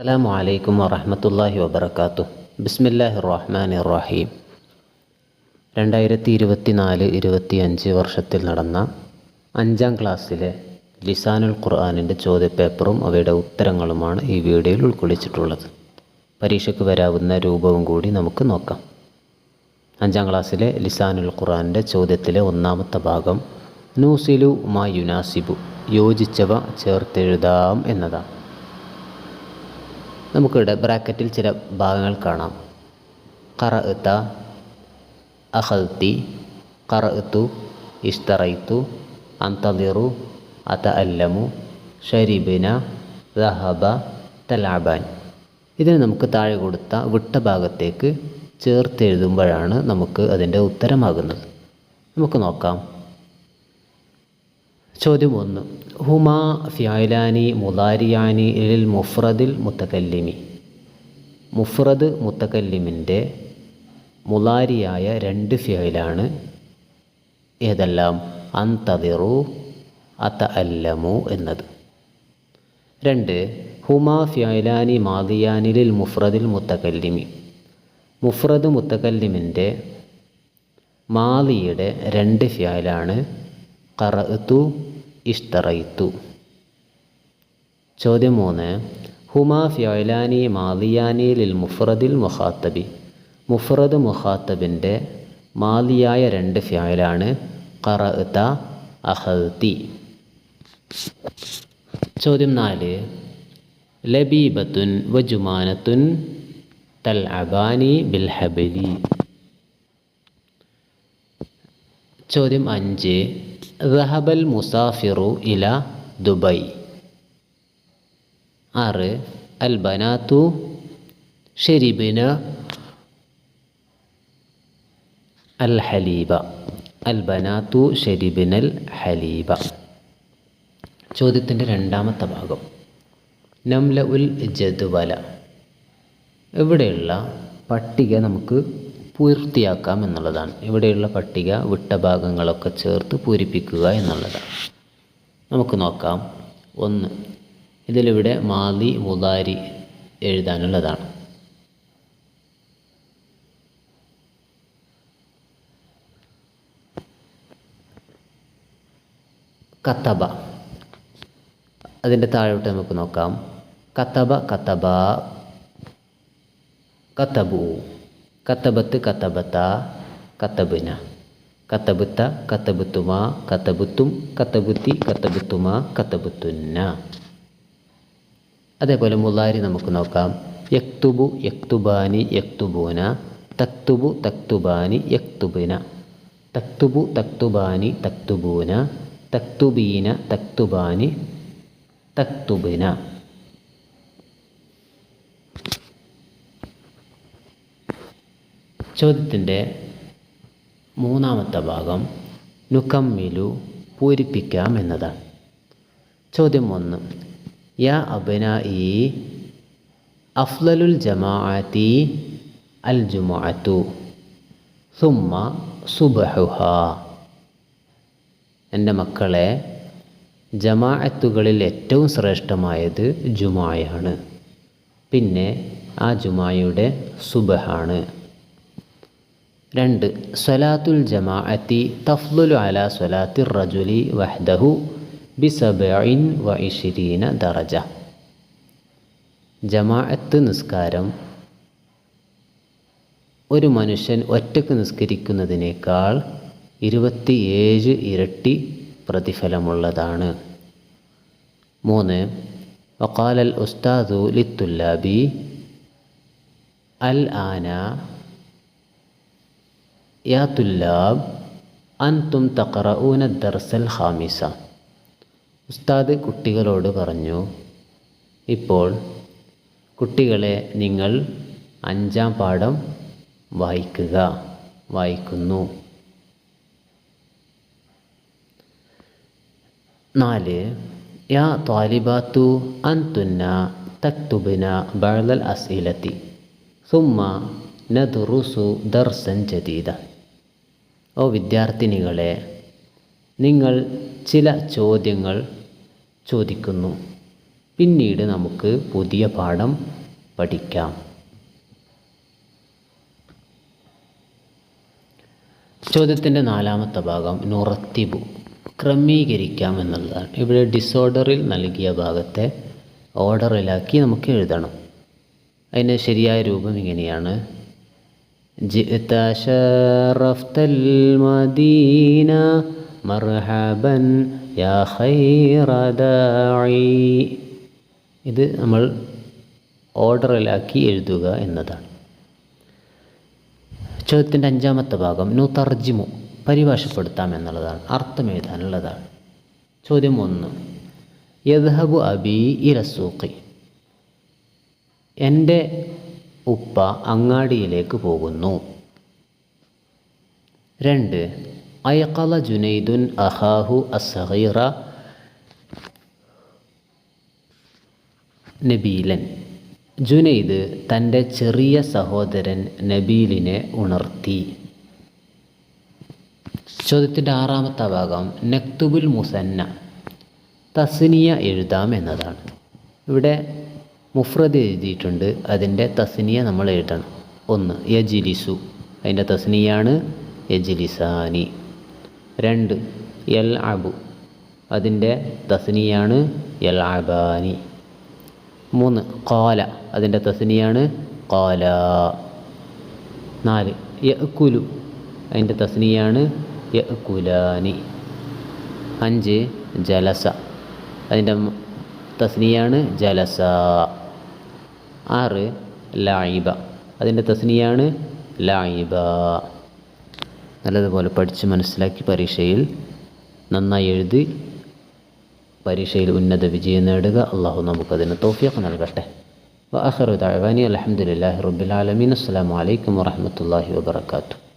അസ്സലാമു അലൈക്കും വറഹമത്തല്ലാഹി വബർക്കാത്തു ബിസ്മില്ലാഹി റഹ്മാൻ റഹീം രണ്ടായിരത്തി ഇരുപത്തി നാല് ഇരുപത്തി അഞ്ച് വർഷത്തിൽ നടന്ന അഞ്ചാം ക്ലാസ്സിലെ ലിസാനുൽ ഖുർആാനിന്റെ ചോദ്യപേപ്പറും അവയുടെ ഉത്തരങ്ങളുമാണ് ഈ വീഡിയോയിൽ ഉൾക്കൊള്ളിച്ചിട്ടുള്ളത്. പരീക്ഷയ്ക്ക് വരാവുന്ന രൂപവും കൂടി നമുക്ക് നോക്കാം. അഞ്ചാം ക്ലാസ്സിലെ ലിസാനുൽ ഖുർആാനിന്റെ ചോദ്യത്തിലെ ഒന്നാമത്തെ ഭാഗം നൂസിലു മാ യുനാസിബു യോജിച്ചവ ചേർത്തെഴുതാം എന്നതാണ്. നമുക്കിവിടെ ബ്രാക്കറ്റിൽ ചില ഭാഗങ്ങൾ കാണാം. കറഅത്ത അഹൽത്തി കറഅത്തു ഇഷ്തറൈത്തു അന്തലിറു അത അല്ലമു ഷരീബിന ദഹബ തലാബാൻ. ഇതിന് നമുക്ക് താഴെ കൊടുത്ത വിട്ട ഭാഗത്തേക്ക് ചേർത്തെഴുതുമ്പോഴാണ് നമുക്ക് അതിന്റെ ഉത്തരമാകുന്നത്. നമുക്ക് നോക്കാം. ചോദ്യം ഒന്ന്. ഹുമാ ഫിയാലാനി മുദാരിയാനി ലിൽ മുഫ്രദിൽ മുത്തക്കല്ലിമി മുഫ്രദ് മുത്തക്കല്ലിമിന്റെ മുലാരിയായ രണ്ട് ഫിയലാണ് ഏതെല്ലാം? അന്തതിറു അത്ത അല്ലമു എന്നത്. രണ്ട് ഹുമാ ഫ്യാലാനി മാദിയാനിലിൽ മുഫ്രദിൽ മുത്തക്കല്ലിമി മുഫ്രദ് മുത്തക്കല്ലിമിന്റെ മാലിയുടെ രണ്ട് ഫിയലാണ് കറത്തു ഇഷ്തറൈത്തു ചോദ്യം മൂന്ന്. ഹുമാ ഫ്യോലാനി മാലിയാനി ലിൽ മുഫ്രദിൽ മുഫറദ് മുഫ്രദ് മുഖാത്തബിന്റെ മാലിയായ രണ്ട് ഫ്യോലാണ് കറത്ത അഹൽത്തി ചോദ്യം നാല്. ലബീബത്തുൻ വജുമാനത്തുൻ തൽ അബാനി ബിൽ ഹബലി. ചോദ്യം അഞ്ച്. റഹബൽ മുസാഫിറു ഇല ദുബൈ. ആറ്. അൽ ബനാത്തു ഷെരിബിന അൽ ഹലീബ. അൽ ബനാത്തു ഷെരിബിനൽ ഹലീബ. ചോദ്യത്തിന്റെ രണ്ടാമത്തെ ഭാഗം. നംല ഉൽ ജദ്വല. ഇവിടെയുള്ള പട്ടിക നമുക്ക് പൂർത്തിയാക്കാം എന്നുള്ളതാണ്. ഇവിടെയുള്ള പട്ടിക വിട്ട ഭാഗങ്ങളൊക്കെ ചേർത്ത് പൂരിപ്പിക്കുക എന്നുള്ളതാണ്. നമുക്ക് നോക്കാം. ഒന്ന് ഇതിലിവിടെ മാലി മുതാരി എഴുതാനുള്ളതാണ്. കത്തബ. അതിന്റെ താഴോട്ട് നമുക്ക് നോക്കാം. കത്തബ കത്തബ കത്തബു. കത്തബത്ത് കത്തബത്ത കത്തബിന കത്തബുത്ത കത്തബുത്തുമ കത്തബുത്തും കത്തബുത്തി കത്തബുത്തുമ കത്തബുത്തുന്ന അതേപോലെ മുലാരി നമുക്ക് നോക്കാം. യക്തുബു യക്തുബാനി യക്തുബൂന. തക്തുബു തക്തുബാനി യക്തുബിന. തക്തുബു തക്തുബാനി തക്തുബൂന. തക്തുബീന തക്തുബാനി തക്തുബിന. ചോദ്യത്തിന്റെ മൂന്നാമത്തെ ഭാഗം നുക്കമ്മിലു പൂരിപ്പിക്കാം എന്നതാണ്. ചോദ്യം ഒന്ന്. യാ അബന ഈ അഫ്ലലുൽ ജമാഅത്തി അൽ ജുമാഅത്തു സുമ്മ സുബഹുഹ. എന്റെ മക്കളെ ജമാഅത്തുകളിൽ ഏറ്റവും ശ്രേഷ്ഠമായത് ജുമായാണ്. പിന്നെ ആ ജുമായുടെ സുബഹാണ്. രണ്ട് സ്വലാത്തുൽ ജമാഅത്തി തഫ്ലുലു അല സ്വലാത്തി റജുലി വഹ്ദഹു ബിസബിൻ വ ഇഷിരീന ദറജ. ജമാഅത്ത് നിസ്കാരം ഒരു മനുഷ്യൻ ഒറ്റയ്ക്ക് നിസ്കരിക്കുന്നതിനേക്കാൾ ഇരുപത്തിയേഴ് ഇരട്ടി പ്രതിഫലമുള്ളതാണ്. മൂന്ന് വക്കാലൽ ഉസ്താദു ലിത്തുല്ലാബി അൽ ആന യാ തുല്ലാബ് അൻതും തക്കറൂന ദർസൽ ഖാമിസ. ഉസ്താദ് കുട്ടികളോട് പറഞ്ഞു ഇപ്പോൾ കുട്ടികളെ നിങ്ങൾ അഞ്ചാം പാഠം വായിക്കുക വായിക്കുന്നു. നാല് യാ ത്വാലിബാത്തു അൻതുന്ന തക്തുബിന ബഴലൽ അസീലത്തി സുമ്മ നദുറുസു ദർസൻ ജദീദ. ഓ വിദ്യാർത്ഥിനികളെ നിങ്ങൾ ചില ചോദ്യങ്ങൾ ചോദിക്കുന്നു. പിന്നീട് നമുക്ക് പുതിയ പാഠം പഠിക്കാം. ചോദ്യത്തിന്റെ നാലാമത്തെ ഭാഗം നുറത്തിബു. ക്രമീകരിക്കാം എന്നുള്ളതാണ്. ഇവിടെ ഡിസോർഡറിൽ നൽകിയ ഭാഗത്തെ ഓർഡറിലാക്കി നമുക്ക് എഴുതണം. അതിന്റെ ശരിയായ രൂപം ഇങ്ങനെയാണ്. ജിഅത شرفت മദീന മർഹബൻ യാ خير داعي. ഇത് നമ്മൾ ഓർഡറിലാക്കി എഴുതുക എന്നതാണ്. ചോദ്യത്തിന്റെ അഞ്ചാമത്തെ ഭാഗം നു തർജിമു പരിഭാഷപ്പെടുത്താം എന്നുള്ളതാണ്. അർത്ഥം എഴുതാനുള്ളതാണ്. ചോദ്യം ഒന്ന് യദ്ഹബു അബി ഇരസൂഖി എന്റെ ഉപ്പ അങ്ങാടിയിലേക്ക് പോകുന്നു. രണ്ട് അയക്കല ജുനൈദുൻ അഹാഹു അസഹീറ നബീലൻ. ജുനൈദ് തന്റെ ചെറിയ സഹോദരൻ നബീലിനെ ഉണർത്തി. ചോദ്യത്തിന്റെ ആറാമത്തെ ഭാഗം നക്തുബുൽ മുസന്ന. തസ്നിയ എഴുതാം എന്നതാണ്. ഇവിടെ മുഫ്രദ് എഴുതിയിട്ടുണ്ട്. അതിന്റെ തസ്നിയ നമ്മൾ എഴുതണം. ഒന്ന് യജിലിസു. അതിന്റെ തസ്നിയാണ് യജിലിസാനി. രണ്ട് എൽ അബു അതിന്റെ തസ്നിയാണ് എൽ അബാനി മൂന്ന് കോല അതിന്റെ തസ്നിയാണ് കോല നാല് യക്കുലു അതിന്റെ തസ്നിയാണ് യക്കുലാനി അഞ്ച് ജലസ. അതിന്റെ തസ്നിയാണ് ജലസ. ആറ് ലായിബ. അതിന്റെ തസ്നിയാണ് ലായിബ. നല്ലതുപോലെ പഠിച്ച് മനസ്സിലാക്കി പരീക്ഷയിൽ നന്നായി എഴുതി പരീക്ഷയിൽ ഉന്നത വിജയം നേടുക. അള്ളാഹു നമുക്കതിന് തോഫിയൊക്കെ നൽകട്ടെ. വഅഖിറു ദഅവാനി അൽഹംദുലില്ലാഹി റബ്ബിൽ ആലമീൻ. അസ്സലാമു അലൈക്കും വറഹ്മത്തുള്ളാഹി വബറകാതുഹു.